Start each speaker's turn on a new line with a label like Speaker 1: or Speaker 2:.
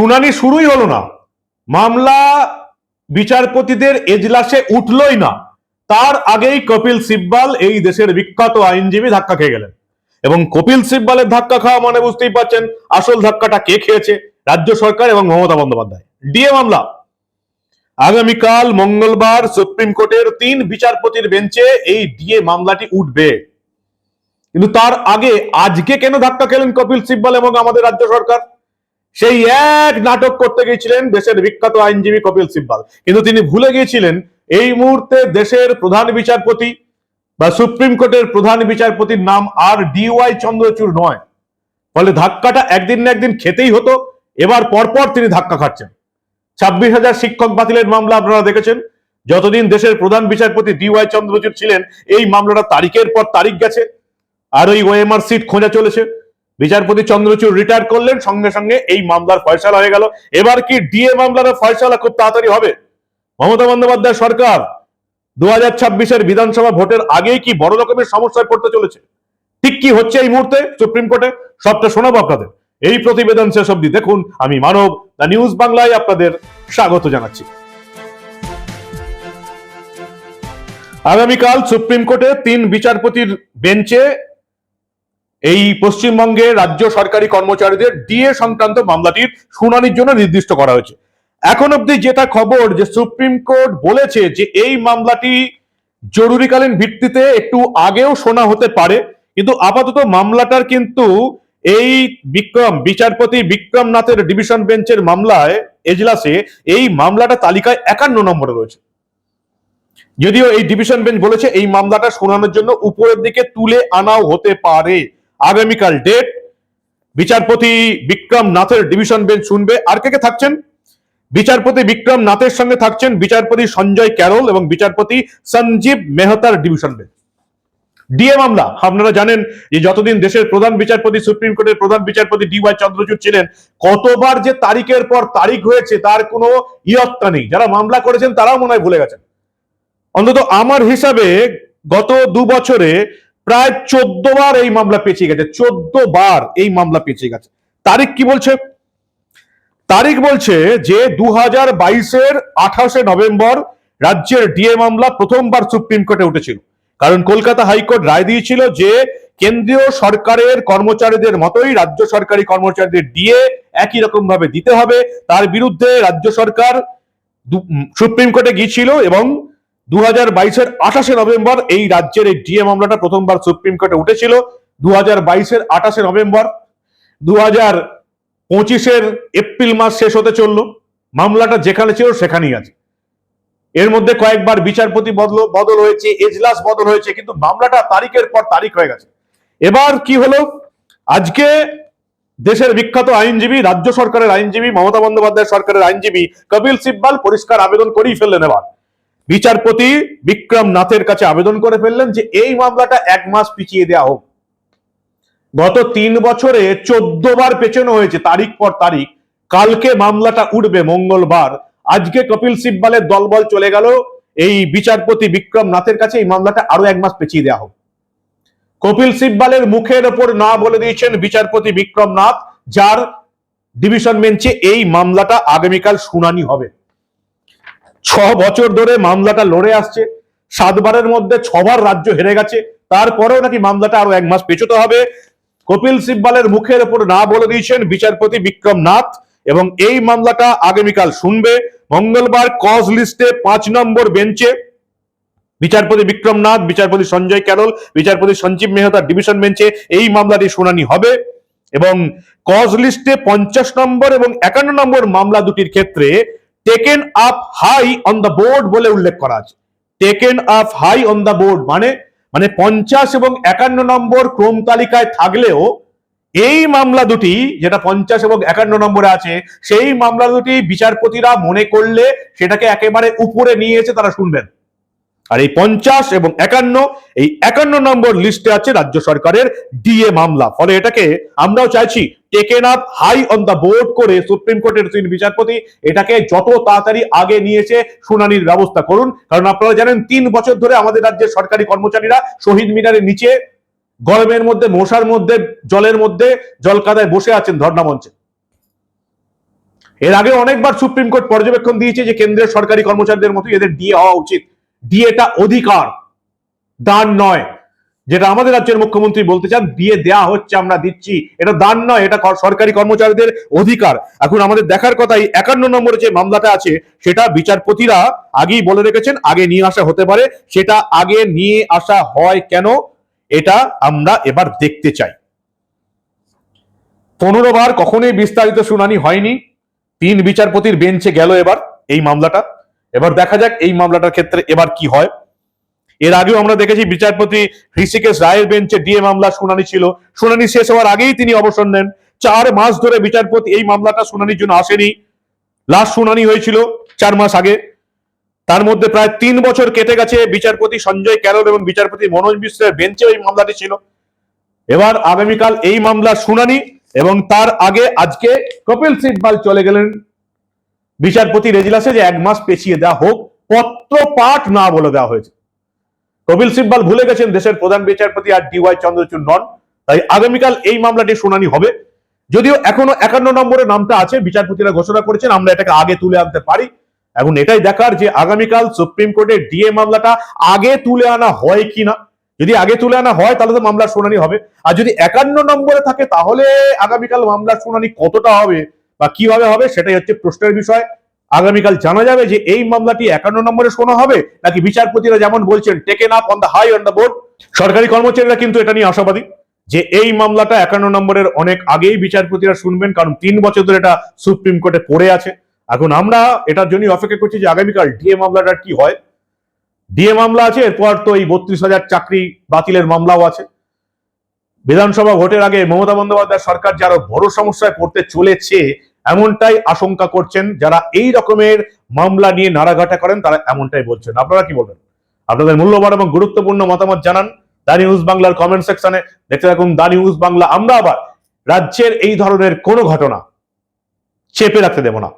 Speaker 1: শুনানি শুরুই হলো না। মামলা বিচারপতিদের এজলাসে উঠলই না। তার আগেই কপিল সিব্বাল এই দেশের বিখ্যাত আইনজীবী ধাক্কা খেয়ে গেলেন। এবং কপিল সিব্বালের ধাক্কা খাওয়া মানে বুঝতেই পারছেন আসল ধাক্কাটা কে খেয়েছে, রাজ্য সরকার এবং মমতা বন্দ্যোপাধ্যায়। ডিএ মামলা। আগামীকাল মঙ্গলবার সুপ্রিম কোর্টের তিন বিচারপতির বেঞ্চে এই ডিএ মামলাটি উঠবে। কিন্তু তার আগে আজকে কেন ধাক্কা খেলেন কপিল সিব্বাল এবং আমাদের রাজ্য সরকার? সেই এক নাটক করতে গিয়েছিলেন দেশের বিখ্যাত আইনজীবী কপিল সিব্বাল। কিন্তু তিনি ভুলে গিয়েছিলেন, এই মুহূর্তে দেশের প্রধান বিচারপতি বা সুপ্রিম কোর্টের প্রধান বিচারপতির নাম আর ডিওয়াই চন্দ্রচূড় নয়। ফলে ধাক্কাটা একদিন না একদিন খেতেই হতো, এবার পরপর তিনি ধাক্কা খাচ্ছেন। ছাব্বিশ হাজার শিক্ষক বাতিলের মামলা আপনারা দেখেছেন। যতদিন দেশের প্রধান বিচারপতি ডিওয়াই চন্দ্রচূড় ছিলেন, এই মামলাটা তারিখের পর তারিখ গেছে, আর ওই ওএমআর সিট খোঁজা চলেছে। বিচারপতি চন্দ্রচূড় রিটায়ার করলেন, সঙ্গে সঙ্গে এই মামলার ফয়সালা হয়ে গেল। এবার কি ডিএ মামলার ফয়সালা খুব তাড়াতাড়ি হবে? মমতা বন্দ্যোপাধ্যায় সরকার দু হাজার ছাব্বিশের বিধানসভা ভোটের আগেই কি বড় রকমের সমস্যায় পড়তে চলেছে? ঠিক কি হচ্ছে এই মুহূর্তে সুপ্রিম কোর্টে? সবটা শোনাবো আপনাদের। এই প্রতিবেদন শেষ অব্দি দেখুন। আমি মানব, দ্য নিউজ বাংলায় আপনাদের স্বাগত জানাচ্ছি। আগামীকাল সুপ্রিম কোর্টে তিন বিচারপতির বেঞ্চে এই পশ্চিমবঙ্গে রাজ্য সরকারি কর্মচারীদের ডিএ সংক্রান্ত মামলাটির শুনানির জন্য নির্দিষ্ট করা হয়েছে। এখন অবধি যেটা খবর যে সুপ্রিম কোর্ট বলেছে যে এই মামলাটি জরুরিকালীন ভিত্তিতে একটু আগেও শোনা হতে পারে, কিন্তু আপাতত মামলাটার কিন্তু এই বিক্রম, বিচারপতি বিক্রম নাথের ডিভিশন বেঞ্চের মামলায়, এজলাসে এই মামলাটা তালিকায় একান্ন নম্বরে রয়েছে। যদিও এই ডিভিশন বেঞ্চ বলেছে এই মামলাটা শোনানোর জন্য উপরের দিকে তুলে আনাও হতে পারে। আগামীকাল ডেট বিচারপতি বিক্রম নাথের ডিভিশন বেঞ্চ শুনবে। আর কে কে থাকছেন? বিচারপতি বিক্রম নাথের সঙ্গে থাকছেন বিচারপতি সঞ্জয় ক্যারল এবং বিচারপতি সঞ্জীব মেহতার ডিভিশন বেঞ্চ। ডিএ মামলা, আপনারা জানেন যে যতদিন দেশের প্রধান বিচারপতি, সুপ্রিম কোর্টের প্রধান বিচারপতি ডি ওয়াই চন্দ্রচূড় ছিলেন, কতবার যে তারিখের পর তারিখ হয়েছে তার কোনো ইয়ত্তা নেই। যারা মামলা করেছেন তারাও মনে হয় ভুলে গেছেন। অন্তত আমার হিসাবে গত দু বছরে প্রায় চোদ্দ বার এই মামলা পেঁচিয়ে গেছে, চোদ্দ বার এই মামলা পেঁচিয়ে গেছে। তারিখ কি বলছে? তারিখ বলছে যে দু হাজার বাইশের আঠাশে নভেম্বর রাজ্যের ডিএ মামলা প্রথমবার সুপ্রিম কোর্টে উঠেছিল। কারণ কলকাতা হাইকোর্ট রায় দিয়েছিল যে কেন্দ্রীয় সরকারের কর্মচারীদের মতোই রাজ্য সরকারি কর্মচারীদের ডিএ একই রকম ভাবে দিতে হবে। তার বিরুদ্ধে রাজ্য সরকার সুপ্রিম কোর্টে গিয়েছিল এবং দু হাজার বাইশের আঠাশে নভেম্বর এই রাজ্যের এই ডিএ মামলাটা প্রথমবার সুপ্রিম কোর্টে উঠেছিল। দু হাজার বাইশের আঠাশে নভেম্বর দু হাজার পঁচিশের এপ্রিল মাস শেষ হতে চলল। মামলাটা যেখানে ছিল সেখানেই আছে। এর মধ্যে কয়েকবার বিচারপতি বদল বদল হয়েছে, এজলাস বদল হয়েছে, কিন্তু মামলাটা তারিখের পর তারিখ হয়ে গেছে। এবার কি হলো? আজকে দেশের বিখ্যাত আইনজীবী, রাজ্য সরকারের আইনজীবী, মমতা বন্দ্যোপাধ্যায় সরকারের আইনজীবী কপিল সিব্বাল পরিষ্কার আবেদন করেই ফেললেন এবার। বিচারপতি বিক্রম নাথের কাছে আবেদন করে ফেললেন যে এই মামলাটা এক মাস পিছিয়ে দেওয়া হোক। গত তিন বছরে চোদ্দ বার পেছানো হয়েছে, তারিখ পর তারিখ। কালকে মামলাটা উঠবে, মঙ্গলবার। আজকে কপিল সিব্বালের দলবল চলে গেল। এই বিচারপতি বিক্রম নাথের কাছে এই মামলাটা আরও এক মাস পেছিয়ে দেওয়া হোক। কপিল সিব্বালের মুখের ওপর না বলে দিয়েছেন বিচারপতি বিক্রম নাথ, যার ডিভিশন বেঞ্চে এই মামলাটা আগামীকাল শুনানি হবে। ছ বছর ধরে মামলাটা লড়ে আসছে। সাতবারের মধ্যে ছবার রাজ্য হেরে গেছে। তারপরেও নাকি মামলাটা আরও এক মাস পেছোতে হবে। কপিল সিব্বালের মুখের ওপর না বলে দিয়েছেন বিচারপতি বিক্রম নাথ এবং এই মামলাটা আগামীকাল শুনবে। মঙ্গলবার কজ লিস্টে পাঁচ নম্বর বেঞ্চে বিচারপতি বিক্রম নাথ, বিচারপতি সঞ্জয় ক্যারল, বিচারপতি সঞ্জীব মেহতার ডিভিশন বেঞ্চে এই মামলাটি শুনানি হবে এবং কজ লিস্টে পঞ্চাশ নম্বর এবং একান্ন নম্বর মামলা দুটির ক্ষেত্রে taken up high on the board বলে উল্লেখ করা আছে। Taken up high on the board মানে মানে পঞ্চাশ এবং একান্ন নম্বর ক্রম তালিকায় থাকলেও এই মামলা দুটি, যেটা পঞ্চাশ এবং একান্ন নম্বরে আছে, সেই মামলা দুটি বিচারপতিরা মনে করলে সেটাকে একেবারে উপরে নিয়ে এসে তারা শুনবেন। আর এই পঞ্চাশ এবং একান্ন, এই একান্ন নম্বর লিস্টে আছে রাজ্য সরকারের ডিএ মামলা। ফলে এটাকে আমরাও চাইছি taken up high on the board করে সুপ্রিম কোর্টের তিন বিচারপতি এটাকে যত তাড়াতাড়ি আগে নিয়ে এসে শুনানির ব্যবস্থা করুন। কারণ আপনারা জানেন, তিন বছর ধরে আমাদের রাজ্যের সরকারি কর্মচারীরা শহীদ মিনারের নিচে, গরমের মধ্যে, মশার মধ্যে, জলের মধ্যে, জলকাদায় বসে আছেন ধর্ণা মঞ্চে। এর আগে অনেকবার সুপ্রিম কোর্ট পর্যবেক্ষণ দিয়েছে যে কেন্দ্রের সরকারি কর্মচারীদের মতো এদের ডিএ হওয়া উচিত। ডিএটা অধিকার, দান নয়। যেটা আমাদের রাজ্যের মুখ্যমন্ত্রী বলতে চান দিয়ে দেয়া হচ্ছে, আমরা দিচ্ছি। এটা দান নয়, এটা সরকারি কর্মচারীদের অধিকার। এখন আমাদের দেখার কথাই একান্ন নম্বরে যে মামলাটা আছে, সেটা বিচারপতিরা আগেই বলে রেখেছেন, আগে নিয়ে আসা হতে পারে। সেটা আগে নিয়ে আসা হয় কেন, এটা আমরা এবার দেখতে চাই। পনেরো বার কখনোই বিস্তারিত শুনানি হয়নি। তিন বিচারপতির বেঞ্চে গেল এবার এই মামলাটা। এবার দেখা যাক এই মামলাটার ক্ষেত্রে এবার কি হয়। এর আগেও আমরা দেখেছি বিচারপতি ঋষিকেশ রায়ের বেঞ্চে ডিএ মামলা শুনানি ছিল। শুনানি শেষ হওয়ার আগেই তিনি অবসর নেন। চার মাস ধরে বিচারপতি এই মামলাটা শুনানির জন্য আসেনি। লাস্ট শুনানি হয়েছিল চার মাস আগে। তার মধ্যে প্রায় তিন বছর কেটে গেছে বিচারপতি সঞ্জয় ক্যারল এবং বিচারপতি মনোজ মিশ্রের বেঞ্চে ওই মামলাটি ছিল। এবার আগামীকাল এই মামলার শুনানি এবং তার আগে আজকে কপিল সিব্বাল চলে গেলেন। বিচারপতি রেজিলাসে যে এক মাস পেছিয়ে দেওয়া হোক পত্র পাঠ না বলে দেওয়া হয়েছে। কপিল সিব্বাল ভুলে গেছেন দেশের প্রধান বিচারপতি আর ডিওয়াই চন্দ্রচূড় নন, তাই আগামীকাল এই মামলাটি শুনানি হবে। যদিও এখনও একান্ন নম্বরে নামটা আছে, বিচারপতিরা ঘোষণা করেছেন, আমরা এটাকে আগে তুলে আনতে পারি। এখন এটাই দেখার যে আগামীকাল সুপ্রিম কোর্টে ডিএ মামলাটা আগে তুলে আনা হয় কিনা যদি আগে তুলে আনা হয়, তাহলে তো মামলার শুনানি হবে। আর যদি একান্ন নম্বরে থাকে, তাহলে আগামীকাল মামলার শুনানি কতটা হবে বা কীভাবে হবে সেটাই হচ্ছে প্রশ্নের বিষয়। আগামীকাল জানা যাবে যে এই মামলাটি একান্ন নম্বরে শোনা হবে, নাকি বিচারপতিরা যেমন বলছেন taken up on the high on the board সরকারি কর্মচারীরা কিন্তু এটা নিয়ে আশাবাদী যে এই মামলাটা একান্ন নম্বরের অনেক আগেই বিচারপতিরা শুনবেন, কারণ তিন বছর ধরে এটা সুপ্রিম কোর্টে পড়ে আছে। এখন আমরা এটার জন্যই অপেক্ষা করছি যে আগামীকাল ডিএ মামলাটা কি হয়। ডিএ মামলা আছে, এরপর তো এই বত্রিশ হাজার চাকরি বাতিলের মামলাও আছে। বিধানসভা ভোটের আগে মমতা বন্দ্যোপাধ্যায় সরকার যে আরও বড় সমস্যায় পড়তে চলেছে এমনটাই আশঙ্কা করছেন যারা এই রকমের মামলা নিয়ে নাড়াঘাটা করেন, তারা এমনটাই বলছেন। আপনারা কি বলবেন? আপনাদের মূল্যবান এবং গুরুত্বপূর্ণ মতামত জানান দা নিউজ বাংলার কমেন্ট সেকশনে। দেখতে থাকুন দা নিউজ বাংলা। আমরা আবার রাজ্যের এই ধরনের কোনো ঘটনা চেপে রাখতে দেব না।